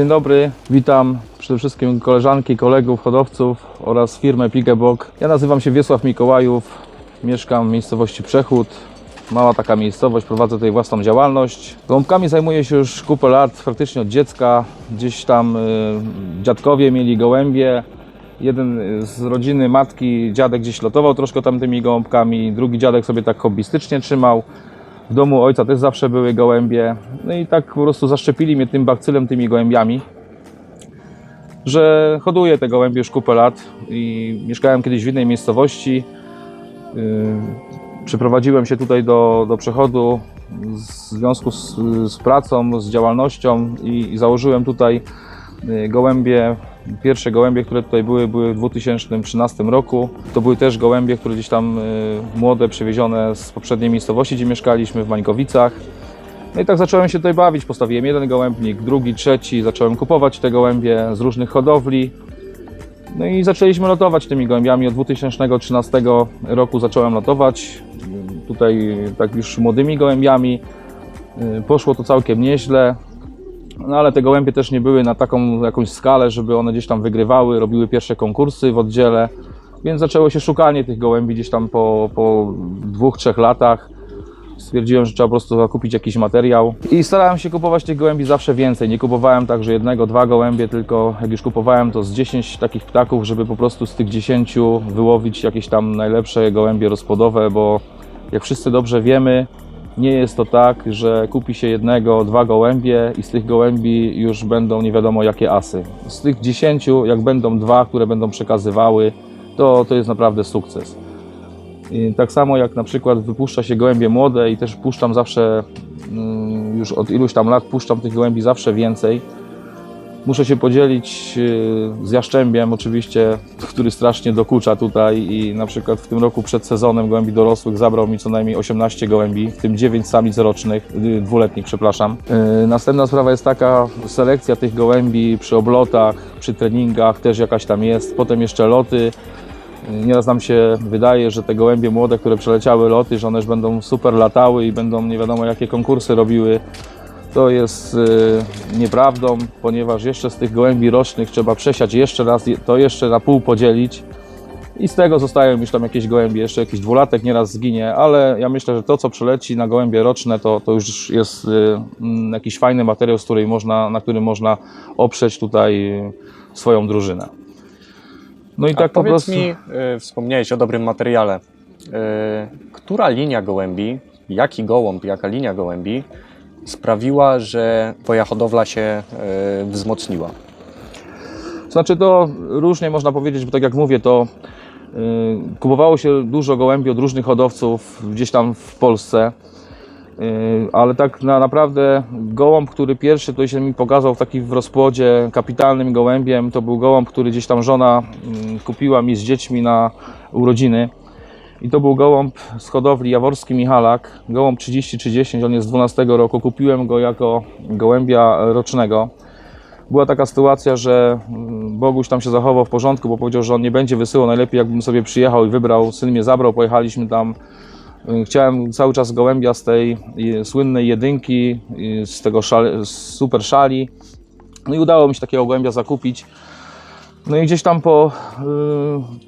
Dzień dobry, witam przede wszystkim koleżanki, kolegów, hodowców oraz firmę Pigebok. Ja nazywam się Wiesław Mikołajów, mieszkam w miejscowości Przechód. Mała taka miejscowość, prowadzę tutaj własną działalność. Gołąbkami zajmuję się już kupę lat, praktycznie od dziecka. Gdzieś tam y, dziadkowie mieli gołębie. Jeden z rodziny matki, dziadek gdzieś lotował troszkę tam tymi gołąbkami, drugi dziadek sobie tak hobbystycznie trzymał. W domu ojca też zawsze były gołębie. No i tak po prostu zaszczepili mnie tym bakcylem, tymi gołębiami, że hoduję te gołębie już kupę lat i mieszkałem kiedyś w innej miejscowości. Yy, Przyprowadziłem się tutaj do, do przechodu w związku z, z pracą, z działalnością i, i założyłem tutaj yy, gołębie. Pierwsze gołębie, które tutaj były, były w 2013 roku. To były też gołębie, które gdzieś tam yy, młode, przywiezione z poprzedniej miejscowości, gdzie mieszkaliśmy, w Mańkowicach. No i tak zacząłem się tutaj bawić. Postawiłem jeden gołębnik, drugi, trzeci. Zacząłem kupować te gołębie z różnych hodowli. No i zaczęliśmy lotować tymi gołębiami. Od 2013 roku zacząłem lotować. Tutaj tak już młodymi gołębiami. Yy, Poszło to całkiem nieźle. No ale te gołębie też nie były na taką jakąś skalę, żeby one gdzieś tam wygrywały, robiły pierwsze konkursy w oddziale. Więc zaczęło się szukanie tych gołębi gdzieś tam po, po dwóch, trzech latach stwierdziłem, że trzeba po prostu zakupić jakiś materiał. I starałem się kupować tych gołębi zawsze więcej. Nie kupowałem tak, że jednego, dwa gołębie, tylko jak już kupowałem, to z 10 takich ptaków, żeby po prostu z tych 10 wyłowić jakieś tam najlepsze gołębie rozpłodowe, bo jak wszyscy dobrze wiemy, nie jest to tak, że kupi się jednego, dwa gołębie i z tych gołębi już będą nie wiadomo jakie asy. Z tych 10, jak będą dwa, które będą przekazywały, to, to jest naprawdę sukces. I tak samo jak na przykład wypuszcza się gołębie młode i też puszczam zawsze, mm, już od iluś tam lat puszczam tych gołębi zawsze więcej. Muszę się podzielić y, z jaszczębiem oczywiście, który strasznie dokucza tutaj i na przykład w tym roku przed sezonem gołębi dorosłych zabrał mi co najmniej 18 gołębi, w tym 9 samic rocznych, y, dwuletnich przepraszam. Y, Następna sprawa jest taka, selekcja tych gołębi przy oblotach, przy treningach też jakaś tam jest, potem jeszcze loty. Nieraz nam się wydaje, że te gołębie młode, które przeleciały loty, że one już będą super latały i będą nie wiadomo jakie konkursy robiły. To jest y, nieprawdą, ponieważ jeszcze z tych gołębi rocznych trzeba przesiać jeszcze raz, to jeszcze na pół podzielić. I z tego zostają już tam jakieś gołębie, jeszcze jakiś dwulatek nieraz zginie, ale ja myślę, że to co przeleci na gołębie roczne, to, to już jest y, mm, jakiś fajny materiał, z której można, na którym można oprzeć tutaj y, swoją drużynę. No i A tak po powiedz prostu. mi, y, wspomniałeś o dobrym materiale. Y, która linia gołębi, jaki gołąb, jaka linia gołębi sprawiła, że twoja hodowla się y, wzmocniła? Znaczy to różnie można powiedzieć, bo tak jak mówię, to yy, kupowało się dużo gołębi od różnych hodowców gdzieś tam w Polsce. Yy, ale tak na, naprawdę gołąb, który pierwszy to się mi pokazał w taki w rozpłodzie kapitalnym gołębiem, to był gołąb, który gdzieś tam żona yy, kupiła mi z dziećmi na urodziny. I to był gołąb z hodowli Jaworski Michalak, gołąb 30-30, on jest z 12 roku. Kupiłem go jako gołębia rocznego była taka sytuacja, że mm, Boguś tam się zachował w porządku, bo powiedział, że on nie będzie wysyłał. Najlepiej jakbym sobie przyjechał i wybrał, syn mnie zabrał, pojechaliśmy tam. Y, Chciałem cały czas gołębia z tej słynnej jedynki, z tego szale, z super szali. No i udało mi się takiego gołębia zakupić. No i gdzieś tam po,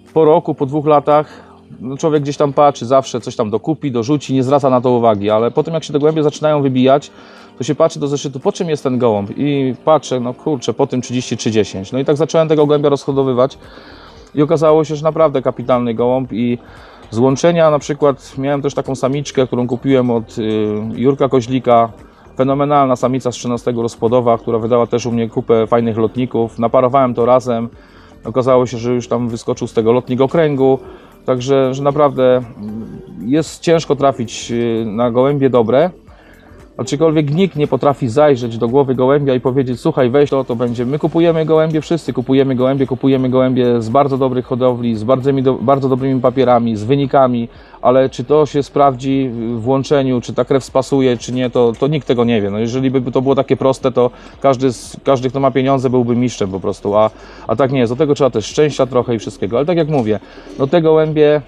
y, po roku, po dwóch latach, no człowiek gdzieś tam patrzy, zawsze coś tam dokupi, dorzuci, nie zwraca na to uwagi, ale potem jak się te gołębie zaczynają wybijać, to się patrzy do zeszytu, po czym jest ten gołąb? I patrzę, no kurczę, po tym 30-30. No i tak zacząłem tego gołębia rozhodowywać i okazało się, że naprawdę kapitalny gołąb i z łączenia na przykład miałem też taką samiczkę, którą kupiłem od y, Jurka Koźlika, fenomenalna samica z 13 rozpłodowa, która wydała też u mnie kupę fajnych lotników. Naparowałem to razem, okazało się, że już tam wyskoczył z tego lotnik okręgu, także że naprawdę jest ciężko trafić y, na gołębie dobre, Aczkolwiek nikt nie potrafi zajrzeć do głowy gołębia i powiedzieć, słuchaj, weź to, to będzie. My kupujemy gołębie, wszyscy kupujemy gołębie, kupujemy gołębie z bardzo dobrych hodowli, z bardzo, bardzo dobrymi papierami, z wynikami, ale czy to się sprawdzi w łączeniu, czy ta krew spasuje, czy nie, to, to nikt tego nie wie. No jeżeli by to było takie proste, to każdy, każdy kto ma pieniądze, byłby mistrzem po prostu, a, a tak nie jest. Do tego trzeba też szczęścia trochę i wszystkiego. Ale tak jak mówię, no te gołębie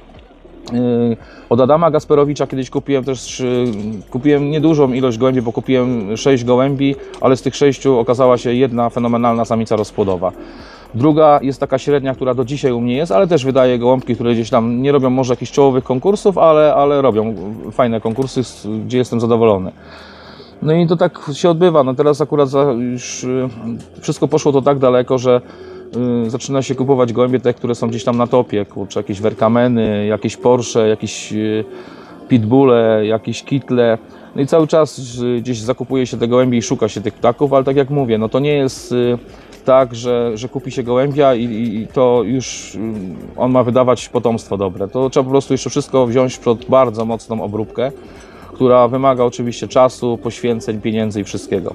Od Adama Gasperowicza kiedyś kupiłem też, yy, kupiłem niedużą ilość gołębi, bo kupiłem 6 gołębi, ale z tych 6 okazała się jedna fenomenalna samica rozpłodowa. Druga jest taka średnia, która do dzisiaj u mnie jest, ale też wydaje gołąbki, które gdzieś tam nie robią może jakichś czołowych konkursów, ale, ale robią fajne konkursy, gdzie jestem zadowolony. No i to tak się odbywa. No teraz akurat już y, wszystko poszło to tak daleko, że zaczyna się kupować gołębie te, które są gdzieś tam na topie, kurczę, jakieś Werkameny, jakieś Porsche, jakieś y, Pitbulle, jakieś Kitle. No i cały czas y, gdzieś zakupuje się te gołębie i szuka się tych ptaków, ale tak jak mówię, no to nie jest y, tak, że, że kupi się gołębia i, i, to już y, on ma wydawać potomstwo dobre. To trzeba po prostu jeszcze wszystko wziąć pod bardzo mocną obróbkę która wymaga oczywiście czasu, poświęceń, pieniędzy i wszystkiego.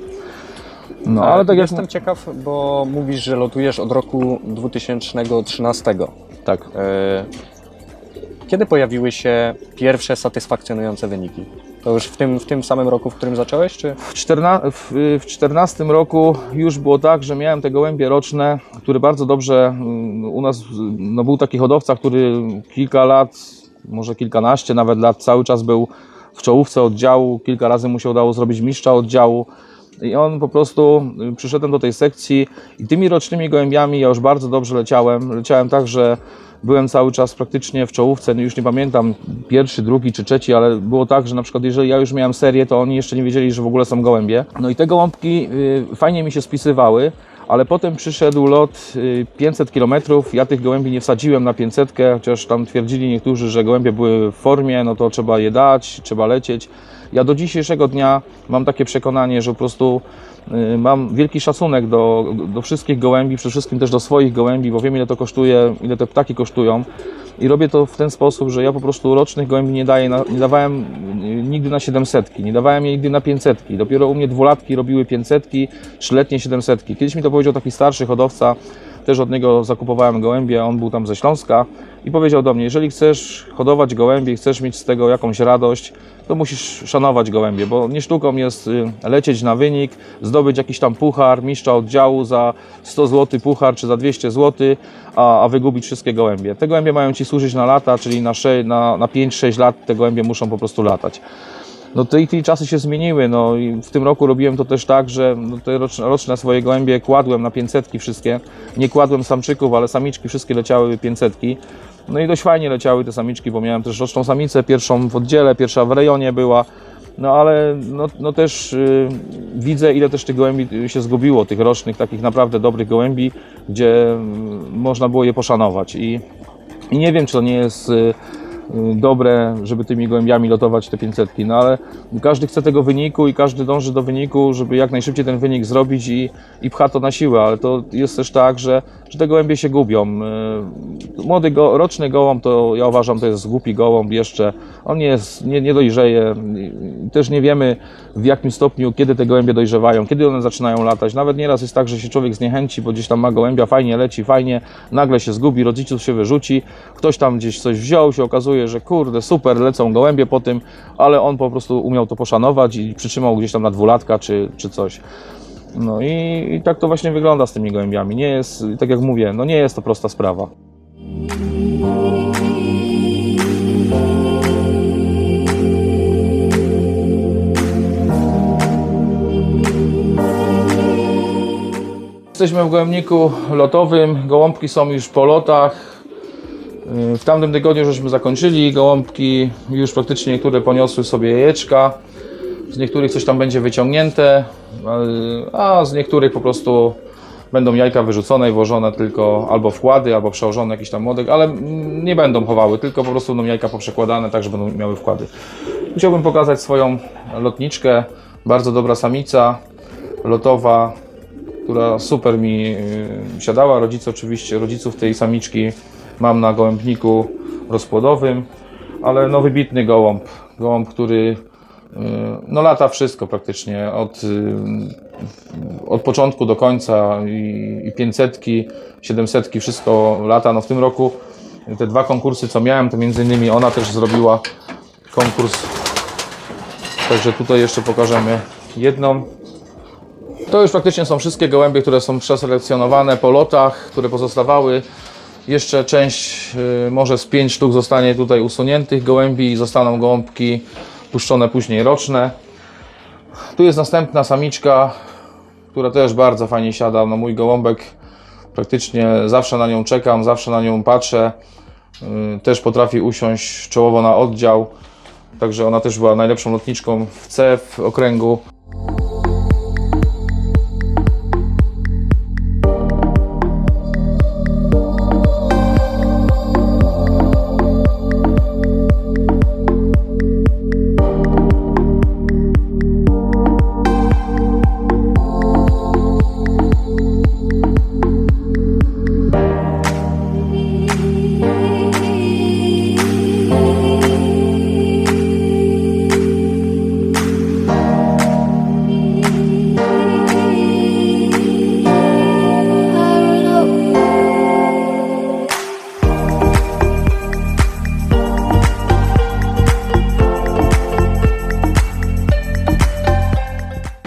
No, ale tak jak... Jestem ciekaw, bo mówisz, że lotujesz od roku 2013. Tak. E, Kiedy pojawiły się pierwsze satysfakcjonujące wyniki? To już w tym, w tym samym roku, w którym zacząłeś, czy? W, czterna... w, w 14 roku już było tak, że miałem te gołębie roczne, które bardzo dobrze mm, u nas, no był taki hodowca, który kilka lat, może kilkanaście nawet lat cały czas był w czołówce oddziału, kilka razy mu się udało zrobić mistrza oddziału. I on po prostu, y, przyszedłem do tej sekcji i tymi rocznymi gołębiami ja już bardzo dobrze leciałem. Leciałem tak, że byłem cały czas praktycznie w czołówce, no już nie pamiętam pierwszy, drugi czy trzeci, ale było tak, że na przykład jeżeli ja już miałem serię, to oni jeszcze nie wiedzieli, że w ogóle są gołębie. No i te gołąbki y, fajnie mi się spisywały, ale potem przyszedł lot y, 500 km. Ja tych gołębi nie wsadziłem na 500, chociaż tam twierdzili niektórzy, że gołębie były w formie, no to trzeba je dać, trzeba lecieć. Ja do dzisiejszego dnia mam takie przekonanie, że po prostu y, mam wielki szacunek do, do wszystkich gołębi, przede wszystkim też do swoich gołębi, bo wiem ile to kosztuje, ile te ptaki kosztują. I robię to w ten sposób, że ja po prostu rocznych gołębi nie daję, nie dawałem y, nigdy na 700, nie dawałem je nigdy na 500. Dopiero u mnie dwulatki robiły 500, trzyletnie 700. Kiedyś mi to powiedział taki starszy hodowca, też od niego zakupowałem gołębie, on był tam ze Śląska i powiedział do mnie, jeżeli chcesz hodować gołębie chcesz mieć z tego jakąś radość, to musisz szanować gołębie, bo nie sztuką jest y, lecieć na wynik, zdobyć jakiś tam puchar, mistrza oddziału za 100 zł puchar czy za 200 zł, a, a wygubić wszystkie gołębie. Te gołębie mają Ci służyć na lata, czyli na, na, na 5-6 lat te gołębie muszą po prostu latać. No tej chwili czasy się zmieniły, no i w tym roku robiłem to też tak, że no, te roczne, roczne swoje gołębie kładłem na 500 wszystkie. Nie kładłem samczyków, ale samiczki wszystkie leciały 500. No i dość fajnie leciały te samiczki, bo miałem też roczną samicę, pierwszą w oddziale, pierwsza w rejonie była. No ale no, no też y, widzę, ile też tych gołębi y, się zgubiło, tych rocznych, takich naprawdę dobrych gołębi, gdzie y, można było je poszanować. I, i nie wiem, czy to nie jest y, dobre, żeby tymi gołębiami lotować te 500. No ale każdy chce tego wyniku i każdy dąży do wyniku, żeby jak najszybciej ten wynik zrobić i, i pcha to na siłę, ale to jest też tak, że, że te gołębie się gubią. Y, Młody go, roczny gołąb to ja uważam to jest głupi gołąb jeszcze. On nie, jest, nie, nie dojrzeje. Y, Też nie wiemy w jakim stopniu, kiedy te gołębie dojrzewają, kiedy one zaczynają latać. Nawet nieraz jest tak, że się człowiek zniechęci, bo gdzieś tam ma gołębia, fajnie leci, fajnie, nagle się zgubi, rodziców się wyrzuci, ktoś tam gdzieś coś wziął, się okazuje, że kurde, super, lecą gołębie po tym, ale on po prostu umiał to poszanować i przytrzymał gdzieś tam na dwulatka czy, czy coś. No i, i tak to właśnie wygląda z tymi gołębiami. Nie jest, tak jak mówię, no nie jest to prosta sprawa. Jesteśmy w gołębniku lotowym. Gołąbki są już po lotach. Yy, W tamtym tygodniu żeśmy zakończyli. Gołąbki już praktycznie niektóre poniosły sobie jajeczka. Z niektórych coś tam będzie wyciągnięte, a z niektórych po prostu będą jajka wyrzucone i włożone tylko albo wkłady, albo przełożone jakiś tam młodek, ale nie będą chowały, tylko po prostu będą jajka poprzekładane, tak że będą miały wkłady. Chciałbym pokazać swoją lotniczkę. Bardzo dobra samica lotowa, która super mi y, siadała. Rodzice oczywiście, rodziców tej samiczki mam na gołębniku rozpłodowym, ale no wybitny gołąb. Gołąb, który y, no lata wszystko praktycznie, od, y, od początku do końca i, i 500, 700, wszystko lata. No w tym roku te dwa konkursy, co miałem, to między innymi ona też zrobiła konkurs. Także tutaj jeszcze pokażemy jedną. To już faktycznie są wszystkie gołębie, które są przeselekcjonowane po lotach, które pozostawały. Jeszcze część, y, może z 5 sztuk zostanie tutaj usuniętych gołębi i zostaną gołąbki puszczone później roczne. Tu jest następna samiczka, która też bardzo fajnie siada. No mój gołąbek praktycznie zawsze na nią czekam, zawsze na nią patrzę. Y, Też potrafi usiąść czołowo na oddział. Także ona też była najlepszą lotniczką w C w okręgu.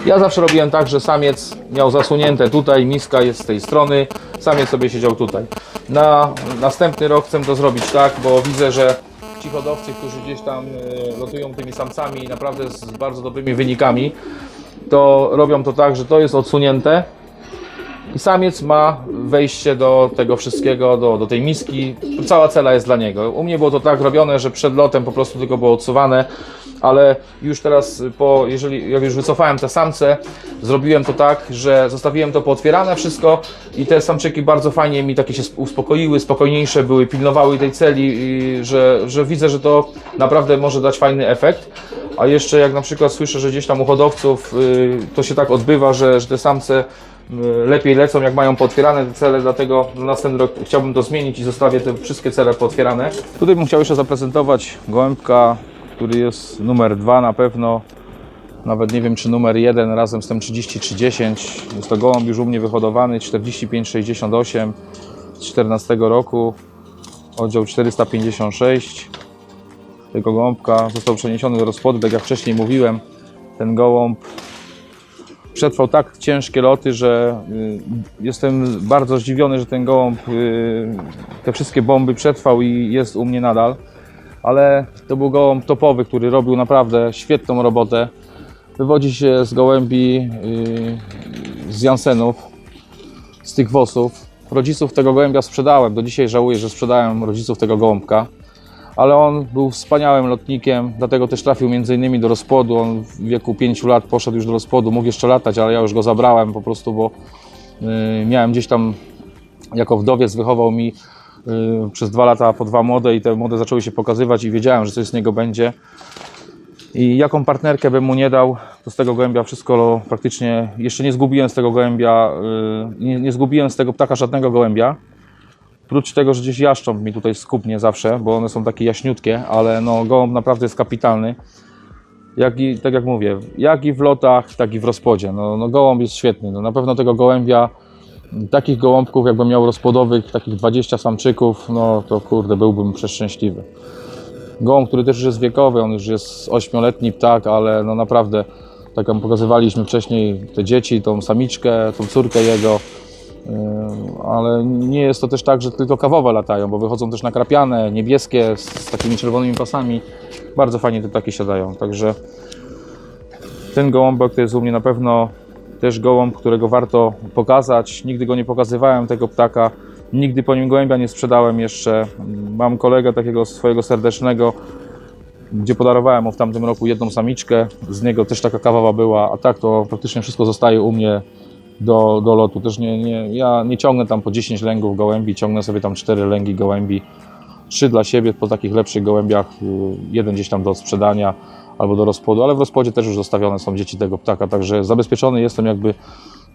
Ja zawsze robiłem tak, że samiec miał zasunięte tutaj, miska jest z tej strony, samiec sobie siedział tutaj. Na następny rok chcę to zrobić tak, bo widzę, że ci hodowcy, którzy gdzieś tam e, lotują tymi samcami naprawdę z bardzo dobrymi wynikami, to robią to tak, że to jest odsunięte i samiec ma wejście do tego wszystkiego, do, do tej miski. Cała cela jest dla niego. U mnie było to tak robione, że przed lotem po prostu tylko było odsuwane, ale już teraz, po, jeżeli jak już wycofałem te samce, zrobiłem to tak, że zostawiłem to pootwierane wszystko i te samczyki bardzo fajnie mi takie się uspokoiły, spokojniejsze były, pilnowały tej celi, że, że widzę, że to naprawdę może dać fajny efekt. A jeszcze jak na przykład słyszę, że gdzieś tam u hodowców y, to się tak odbywa, że, że te samce y, lepiej lecą, jak mają pootwierane te cele, dlatego na następny rok chciałbym to zmienić i zostawię te wszystkie cele pootwierane. Tutaj bym chciał jeszcze zaprezentować gołębka, który jest numer 2 na pewno. Nawet nie wiem, czy numer 1 razem z tym 3310. Jest to gołąb już u mnie wyhodowany, 4568 z 14 roku, oddział 456 tego gołąbka został przeniesiony do rozpłodu, tak jak wcześniej mówiłem. Ten gołąb przetrwał tak ciężkie loty, że y, jestem bardzo zdziwiony, że ten gołąb y, te wszystkie bomby przetrwał i jest u mnie nadal. Ale to był gołąb topowy, który robił naprawdę świetną robotę. Wywodzi się z gołębi y, z Jansenów, z tych wosów. Rodziców tego gołębia sprzedałem. Do dzisiaj żałuję, że sprzedałem rodziców tego gołąbka ale on był wspaniałym lotnikiem, dlatego też trafił między innymi do rozpłodu. On w wieku 5 lat poszedł już do rozpłodu, mógł jeszcze latać, ale ja już go zabrałem po prostu, bo y, miałem gdzieś tam jako wdowiec wychował mi przez dwa lata po dwa młode i te młode zaczęły się pokazywać i wiedziałem, że coś z niego będzie. I jaką partnerkę bym mu nie dał, to z tego gołębia wszystko praktycznie, jeszcze nie zgubiłem z tego gołębia, y, nie, nie zgubiłem z tego ptaka żadnego gołębia. Prócz tego, że gdzieś jaszcząb mi tutaj skupnie zawsze, bo one są takie jaśniutkie, ale no gołąb naprawdę jest kapitalny. Jak i, tak jak mówię, jak i w lotach, tak i w rozpodzie. No, no gołąb jest świetny. No, na pewno tego gołębia, takich gołąbków jakbym miał rozpłodowych, takich 20 samczyków, no to kurde, byłbym przeszczęśliwy. Gołąb, który też już jest wiekowy, on już jest 8-letni ptak, ale no naprawdę, tak jak pokazywaliśmy wcześniej, te dzieci, tą samiczkę, tą córkę jego, ale nie jest to też tak, że tylko kawowe latają, bo wychodzą też nakrapiane, niebieskie, z takimi czerwonymi pasami. Bardzo fajnie te ptaki siadają, także ten gołąbek to jest u mnie na pewno też gołąb, którego warto pokazać. Nigdy go nie pokazywałem, tego ptaka. Nigdy po nim gołębia nie sprzedałem jeszcze. Mam kolegę takiego swojego serdecznego, gdzie podarowałem mu w tamtym roku jedną samiczkę. Z niego też taka kawowa była, a tak to praktycznie wszystko zostaje u mnie do, do lotu. Też nie, nie, ja nie ciągnę tam po 10 lęgów gołębi, ciągnę sobie tam 4 lęgi gołębi, 3 dla siebie po takich lepszych gołębiach, jeden gdzieś tam do sprzedania albo do rozpłodu, ale w rozpłodzie też już zostawione są dzieci tego ptaka, także zabezpieczony jestem jakby,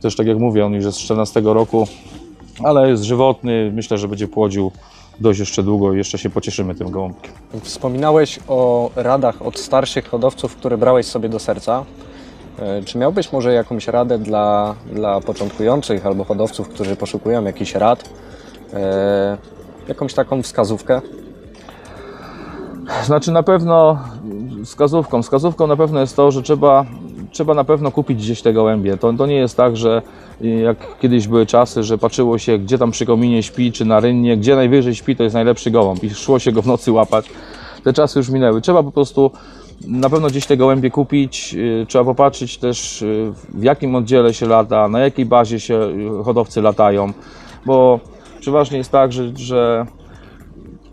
też tak jak mówię, on już jest z 14 roku, ale jest żywotny, myślę, że będzie płodził dość jeszcze długo i jeszcze się pocieszymy tym gołąbkiem. Wspominałeś o radach od starszych hodowców, które brałeś sobie do serca. E, Czy miałbyś może jakąś radę dla, dla początkujących albo hodowców, którzy poszukują jakichś rad? E, jakąś taką wskazówkę? Znaczy na pewno wskazówką. Wskazówką na pewno jest to, że trzeba trzeba na pewno kupić gdzieś te gołębie. To, to nie jest tak, że jak kiedyś były czasy, że patrzyło się, gdzie tam przy kominie śpi, czy na rynnie, gdzie najwyżej śpi, to jest najlepszy gołąb i szło się go w nocy łapać. Te czasy już minęły. Trzeba po prostu na pewno gdzieś te gołębie kupić. y, Trzeba popatrzeć też, y, w jakim oddziale się lata, na jakiej bazie się y, hodowcy latają, bo przeważnie jest tak, że, że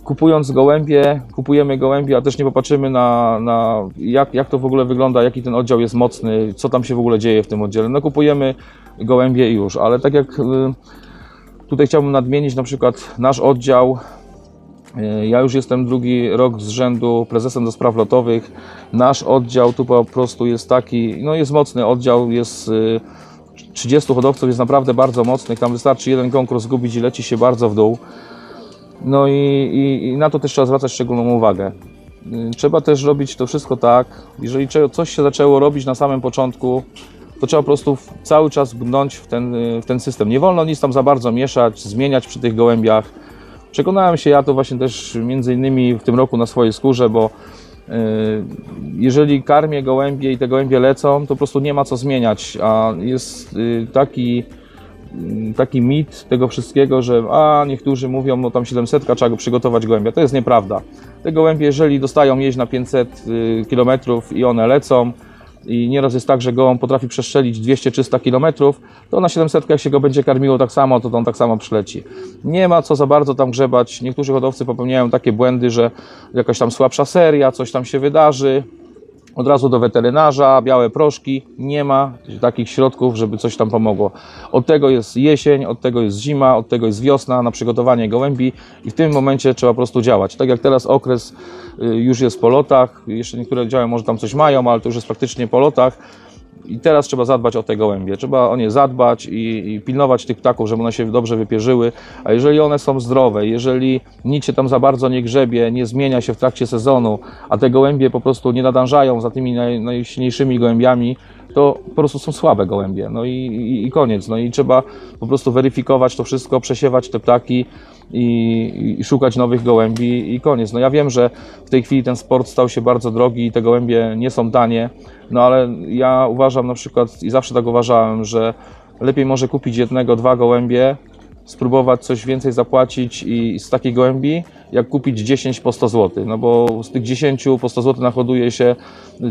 kupując gołębie, kupujemy gołębie, a też nie popatrzymy na, na jak, jak to w ogóle wygląda, jaki ten oddział jest mocny, co tam się w ogóle dzieje w tym oddziale. No kupujemy gołębie i już, ale tak jak y, tutaj chciałbym nadmienić na przykład nasz oddział, y, ja już jestem drugi rok z rzędu prezesem do spraw lotowych. Nasz oddział tu po prostu jest taki, no jest mocny oddział, jest y, 30 hodowców, jest naprawdę bardzo mocnych. Tam wystarczy jeden konkurs zgubić i leci się bardzo w dół. No i, i, i na to też trzeba zwracać szczególną uwagę. Y, Trzeba też robić to wszystko tak, jeżeli coś się zaczęło robić na samym początku, to trzeba po prostu cały czas brnąć w ten, y, w ten system. Nie wolno nic tam za bardzo mieszać, zmieniać przy tych gołębiach. Przekonałem się ja to właśnie też między innymi w tym roku na swojej skórze, bo y, jeżeli karmię gołębie i te gołębie lecą, to po prostu nie ma co zmieniać, a jest taki taki mit tego wszystkiego, że a niektórzy mówią, no tam 700 trzeba go przygotować gołębia. To jest nieprawda. Te gołębie, jeżeli dostają jeść na 500 km i one lecą i nieraz jest tak, że gołąb potrafi przestrzelić 200-300 km, to na 700 jak się go będzie karmiło tak samo, to on tak samo przyleci. Nie ma co za bardzo tam grzebać. Niektórzy hodowcy popełniają takie błędy, że jakaś tam słabsza seria, coś tam się wydarzy, od razu do weterynarza, białe proszki. Nie ma takich środków, żeby coś tam pomogło. Od tego jest jesień, od tego jest zima, od tego jest wiosna na przygotowanie gołębi i w tym momencie trzeba po prostu działać. Tak jak teraz okres y, już jest po lotach, jeszcze niektóre oddziały może tam coś mają, ale to już jest praktycznie po lotach. I teraz trzeba zadbać o te gołębie. Trzeba o nie zadbać i, i pilnować tych ptaków, żeby one się dobrze wypierzyły. A jeżeli one są zdrowe, jeżeli nic się tam za bardzo nie grzebie, nie zmienia się w trakcie sezonu, a te gołębie po prostu nie nadążają za tymi naj, najsilniejszymi gołębiami, to po prostu są słabe gołębie. No i, i, i koniec. No i trzeba po prostu weryfikować to wszystko, przesiewać te ptaki i, i szukać nowych gołębi i koniec. No ja wiem, że w tej chwili ten sport stał się bardzo drogi i te gołębie nie są tanie, no ale ja uważam na przykład i zawsze tak uważałem, że lepiej może kupić jednego, dwa gołębie, spróbować coś więcej zapłacić i z takiej gołębi, jak kupić 10 po 100 zł. No bo z tych 10 po 100 zł nahoduje się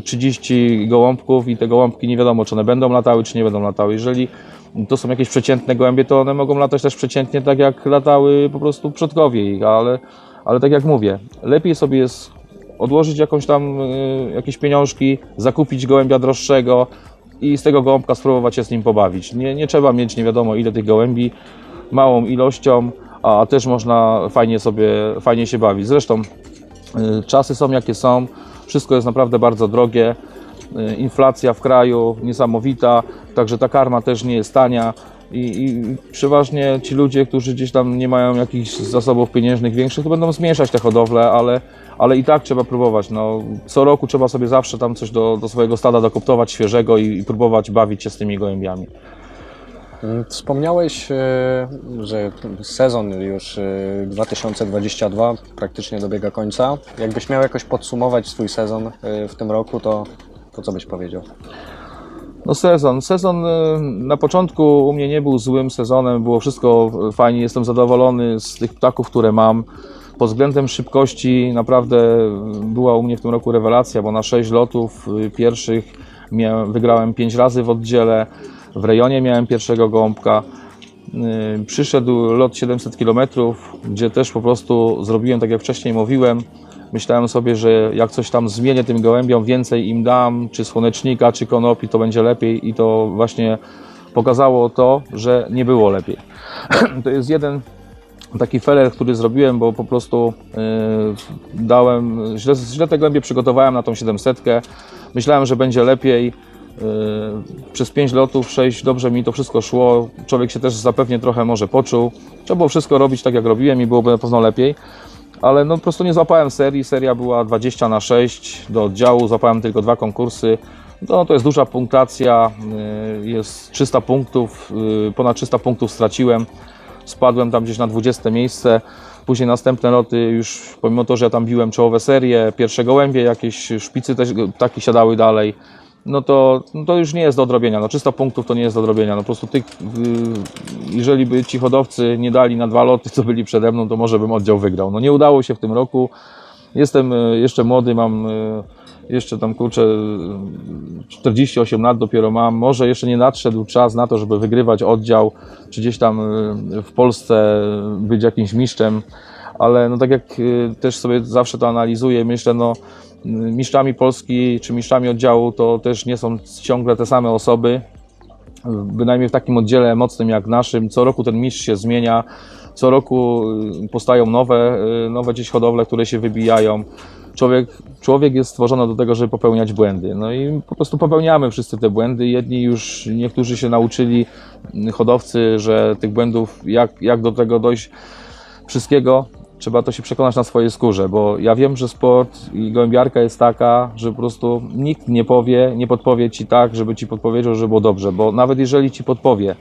30 gołąbków i te gołąbki nie wiadomo, czy one będą latały, czy nie będą latały. Jeżeli to są jakieś przeciętne gołębie, to one mogą latać też przeciętnie, tak jak latały po prostu przodkowie ich, ale, ale tak jak mówię, lepiej sobie jest odłożyć jakąś tam, y, jakieś pieniążki, zakupić gołębia droższego i z tego gołąbka spróbować się z nim pobawić. Nie, nie trzeba mieć nie wiadomo ile tych gołębi, małą ilością, a też można fajnie sobie, fajnie się bawić. Zresztą y, czasy są jakie są, wszystko jest naprawdę bardzo drogie, y, inflacja w kraju niesamowita, także ta karma też nie jest tania i, i przeważnie ci ludzie, którzy gdzieś tam nie mają jakichś zasobów pieniężnych większych, to będą zmniejszać te hodowle, ale, ale i tak trzeba próbować. No, co roku trzeba sobie zawsze tam coś do, do swojego stada dokoptować świeżego i, i próbować bawić się z tymi gołębiami. Wspomniałeś, e, że sezon już e, 2022 praktycznie dobiega końca. Jakbyś miał jakoś podsumować swój sezon e, w tym roku, to, to co byś powiedział? No sezon. Sezon na początku u mnie nie był złym sezonem, było wszystko fajnie, jestem zadowolony z tych ptaków, które mam. Pod względem szybkości naprawdę była u mnie w tym roku rewelacja, bo na 6 lotów y, pierwszych wygrałem 5 razy w oddziele, w rejonie miałem pierwszego gołąbka. Y, Przyszedł lot 700 km, gdzie też po prostu zrobiłem tak jak wcześniej mówiłem. Myślałem sobie, że jak coś tam zmienię tym gołębiom, więcej im dam, czy słonecznika, czy konopi, to będzie lepiej i to właśnie pokazało to, że nie było lepiej. to jest jeden taki feller, który zrobiłem, bo po prostu yy, dałem, źle, źle te gołębie przygotowałem na tą 700. Myślałem, że będzie lepiej. Przez 5 lotów, 6 dobrze mi to wszystko szło. Człowiek się też zapewnie trochę może poczuł. Trzeba było wszystko robić tak, jak robiłem i byłoby na pewno lepiej. Ale no po prostu nie złapałem serii. Seria była 20 na 6 do oddziału, złapałem tylko dwa konkursy. No, to jest duża punktacja, yy, jest 300 punktów, yy, ponad 300 punktów straciłem. Spadłem tam gdzieś na 20 miejsce. Później następne loty już, pomimo to, że ja tam biłem czołowe serie, pierwsze gołębie, jakieś szpicy też takie siadały dalej. No to, no to już nie jest do odrobienia. No 300 punktów to nie jest do odrobienia. No po prostu tych, y, jeżeli by ci hodowcy nie dali na dwa loty, co byli przede mną, to może bym oddział wygrał. No nie udało się w tym roku. Jestem y, jeszcze młody, mam y, jeszcze tam kurczę y, 48 lat dopiero mam. Może jeszcze nie nadszedł czas na to, żeby wygrywać oddział, czy gdzieś tam w Polsce być jakimś mistrzem. Ale no tak jak też sobie zawsze to analizuję, myślę, no mistrzami Polski czy mistrzami oddziału to też nie są ciągle te same osoby. Bynajmniej w takim oddziale mocnym jak naszym, co roku ten mistrz się zmienia, co roku y, powstają nowe, y, nowe gdzieś hodowle, które się wybijają. Człowiek, człowiek jest stworzony do tego, żeby popełniać błędy. No i po prostu popełniamy wszyscy te błędy. Jedni już, niektórzy się nauczyli, y, hodowcy, że tych błędów, jak, jak do tego dojść, wszystkiego trzeba to się przekonać na swojej skórze, bo ja wiem, że sport i gołębiarka jest taka, że po prostu nikt nie powie, nie podpowie ci tak, żeby ci podpowiedział, że było dobrze, bo nawet jeżeli ci podpowie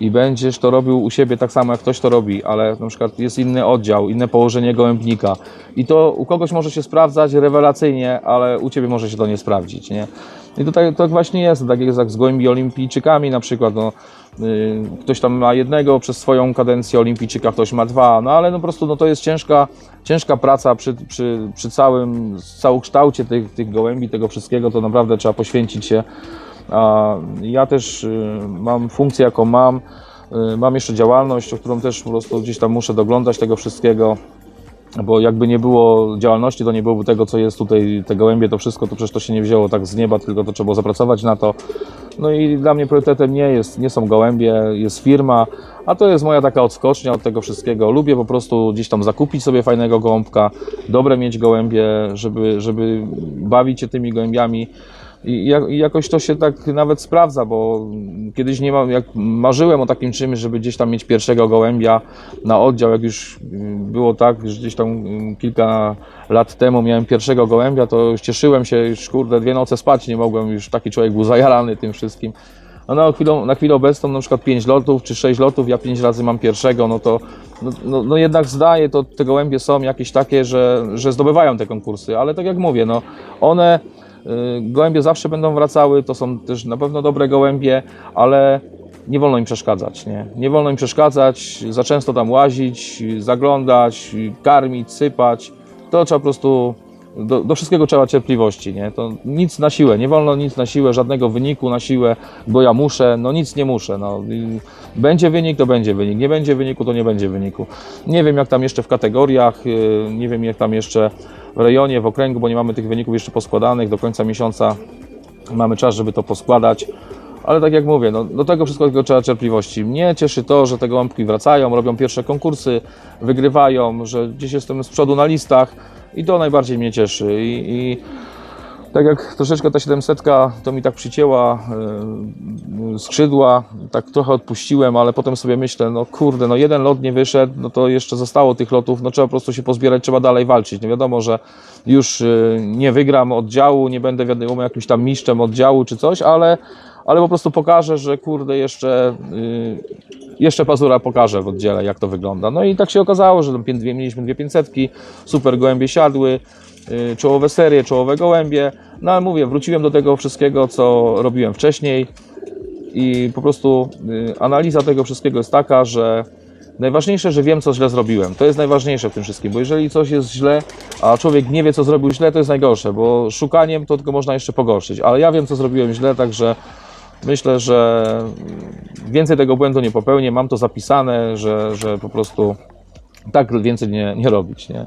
i będziesz to robił u siebie tak samo jak ktoś to robi, ale na przykład jest inny oddział, inne położenie gołębnika i to u kogoś może się sprawdzać rewelacyjnie, ale u ciebie może się to nie sprawdzić, nie? I tutaj tak właśnie jest, tak jak z gołębi olimpijczykami na przykład, no, y, ktoś tam ma jednego przez swoją kadencję olimpijczyka, ktoś ma dwa, no ale no po prostu no, to jest ciężka, ciężka praca przy, przy, przy całym całokształcie tych, tych gołębi, tego wszystkiego, to naprawdę trzeba poświęcić się. A ja też y, mam funkcję, jaką mam, y, mam jeszcze działalność, o którą też po prostu gdzieś tam muszę doglądać tego wszystkiego, bo jakby nie było działalności, to nie byłoby tego, co jest tutaj, te gołębie, to wszystko, to przecież to się nie wzięło tak z nieba, tylko to trzeba było zapracować na to. No i dla mnie priorytetem nie, jest, nie są gołębie, jest firma, a to jest moja taka odskocznia od tego wszystkiego. Lubię po prostu gdzieś tam zakupić sobie fajnego gołąbka, dobre mieć gołębie, żeby, żeby bawić się tymi gołębiami. I jak- i jakoś to się tak nawet sprawdza, bo kiedyś nie mam, jak marzyłem o takim czymś, żeby gdzieś tam mieć pierwszego gołębia na oddział, jak już było tak, że gdzieś tam kilka lat temu miałem pierwszego gołębia, to już cieszyłem się, już kurde, dwie noce spać nie mogłem, już taki człowiek był zajarany tym wszystkim. No na chwilę, na chwilę obecną na przykład 5 lotów czy 6 lotów, ja 5 razy mam pierwszego, no to no, no, no jednak zdaje, to te gołębie są jakieś takie, że, że zdobywają te konkursy, ale tak jak mówię, no one, gołębie zawsze będą wracały, to są też na pewno dobre gołębie, ale nie wolno im przeszkadzać, nie? Nie wolno im przeszkadzać, za często tam łazić, zaglądać, karmić, sypać, to trzeba po prostu do, do wszystkiego trzeba cierpliwości, nie? To nic na siłę, nie wolno nic na siłę, żadnego wyniku na siłę, bo ja muszę, no nic nie muszę, no. Będzie wynik, to będzie wynik, nie będzie wyniku, to nie będzie wyniku. Nie wiem jak tam jeszcze w kategoriach, yy, nie wiem jak tam jeszcze rejonie, w okręgu, bo nie mamy tych wyników jeszcze poskładanych, do końca miesiąca mamy czas, żeby to poskładać. Ale tak jak mówię, no, do tego wszystkiego trzeba cierpliwości. Mnie cieszy to, że te gołąbki wracają, robią pierwsze konkursy, wygrywają, że gdzieś jestem z przodu na listach i to najbardziej mnie cieszy. I, i tak jak troszeczkę ta 700 to mi tak przycięła yy, skrzydła, tak trochę odpuściłem, ale potem sobie myślę, no kurde, no jeden lot nie wyszedł, no to jeszcze zostało tych lotów, no trzeba po prostu się pozbierać, trzeba dalej walczyć. No wiadomo, że już yy, nie wygram oddziału, nie będę wiadomo jakimś tam mistrzem oddziału czy coś, ale, ale po prostu pokażę, że kurde jeszcze yy, jeszcze Pazura pokaże w oddziale, jak to wygląda. No i tak się okazało, że tam mieliśmy dwie 500, super gołębie siadły, czołowe serie, czołowe gołębie. No ale mówię, wróciłem do tego wszystkiego, co robiłem wcześniej i po prostu yy, analiza tego wszystkiego jest taka, że najważniejsze, że wiem, co źle zrobiłem. To jest najważniejsze w tym wszystkim, bo jeżeli coś jest źle, a człowiek nie wie, co zrobił źle, to jest najgorsze, bo szukaniem to tylko można jeszcze pogorszyć. Ale ja wiem, co zrobiłem źle, także myślę, że więcej tego błędu nie popełnię. Mam to zapisane, że, że po prostu tak więcej nie, nie robić. Nie?